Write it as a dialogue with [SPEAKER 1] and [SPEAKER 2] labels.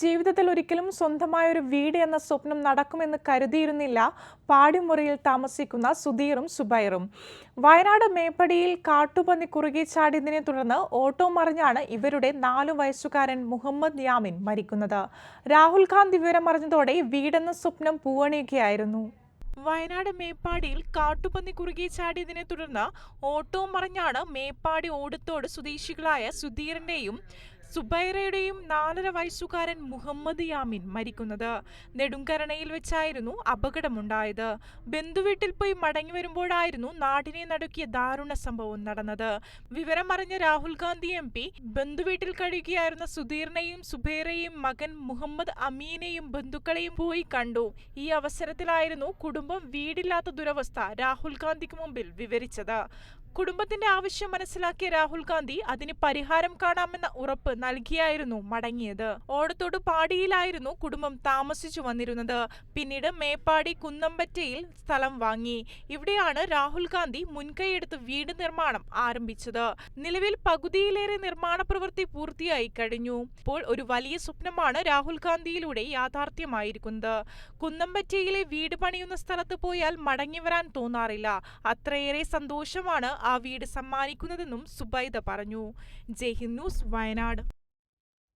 [SPEAKER 1] ജീവിതത്തിൽ ഒരിക്കലും സ്വന്തമായ ഒരു വീട് എന്ന സ്വപ്നം നടക്കുമെന്ന് കരുതിയിരുന്നില്ല പാടിമുറിയിൽ താമസിക്കുന്ന സുധീറും സുബൈറും. വയനാട് മേപ്പടിയിൽ കാട്ടുപന്നി കുറുകി ചാടിയതിനെ തുടർന്ന് ഓട്ടോ മറിഞ്ഞാണ് ഇവരുടെ നാലു വയസ്സുകാരൻ മുഹമ്മദ് യാമിൻ മരിക്കുന്നത്. രാഹുൽ ഗാന്ധി വിവരമറിഞ്ഞതോടെ വീടെന്ന സ്വപ്നം പൂവണിയുകയായിരുന്നു. വയനാട് മേപ്പാടിയിൽ കാട്ടുപന്നി കുറുകി ചാടിയതിനെ തുടർന്ന് ഓട്ടോ മറിഞ്ഞാണ് മേപ്പാടി ഓടത്തോട് സ്വദേശികളായ സുധീറിന്റെയും സുബൈറയുടെയും നാലര വയസ്സുകാരൻ മുഹമ്മദ് യാമിൻ മരിക്കുന്നത് നെടുങ്കരണയിൽ വെച്ചായിരുന്നു അപകടമുണ്ടായത്. ബന്ധുവീട്ടിൽ പോയി മടങ്ങി വരുമ്പോഴായിരുന്നു നാടിനെ നടുക്കിയ ദാരുണ സംഭവം നടന്നത്. വിവരമറിഞ്ഞ രാഹുൽ ഗാന്ധി എം പി ബന്ധുവീട്ടിൽ കഴിയുകയായിരുന്ന സുധീറിനെയും സുബൈറയെയും മകൻ മുഹമ്മദ് അമീനെയും ബന്ധുക്കളെയും പോയി കണ്ടു. ഈ അവസരത്തിലായിരുന്നു കുടുംബം വീടില്ലാത്ത ദുരവസ്ഥ രാഹുൽ ഗാന്ധിക്ക് മുമ്പിൽ വിവരിച്ചത്. കുടുംബത്തിന്റെ ആവശ്യം മനസ്സിലാക്കിയ രാഹുൽ ഗാന്ധി അതിന് പരിഹാരം കാണാമെന്ന ഉറപ്പ് നൽകിയായിരുന്നു മടങ്ങിയത്. ഓടത്തോട് പാടിയിലായിരുന്നു കുടുംബം താമസിച്ചു വന്നിരുന്നത്. പിന്നീട് മേപ്പാടി കുന്നമ്പറ്റയിൽ സ്ഥലം വാങ്ങി. ഇവിടെയാണ് രാഹുൽ ഗാന്ധി മുൻകൈയെടുത്ത് വീട് നിർമ്മാണം ആരംഭിച്ചത്. നിലവിൽ പകുതിയിലേറെ നിർമ്മാണ പ്രവൃത്തി പൂർത്തിയായി കഴിഞ്ഞു. ഇപ്പോൾ ഒരു വലിയ സ്വപ്നമാണ് രാഹുൽ ഗാന്ധിയിലൂടെ യാഥാർത്ഥ്യമായിരിക്കുന്നത്. കുന്നമ്പറ്റയിലെ വീട് പണിയുന്ന സ്ഥലത്ത് പോയാൽ മടങ്ങി വരാൻ തോന്നാറില്ല. അത്രയേറെ സന്തോഷമാണ് ആ വീട് സമ്മാനിക്കുന്നതെന്നും സുബൈദ പറഞ്ഞു. ജയ്ഹിന്ദ് ന്യൂസ് വയനാട്.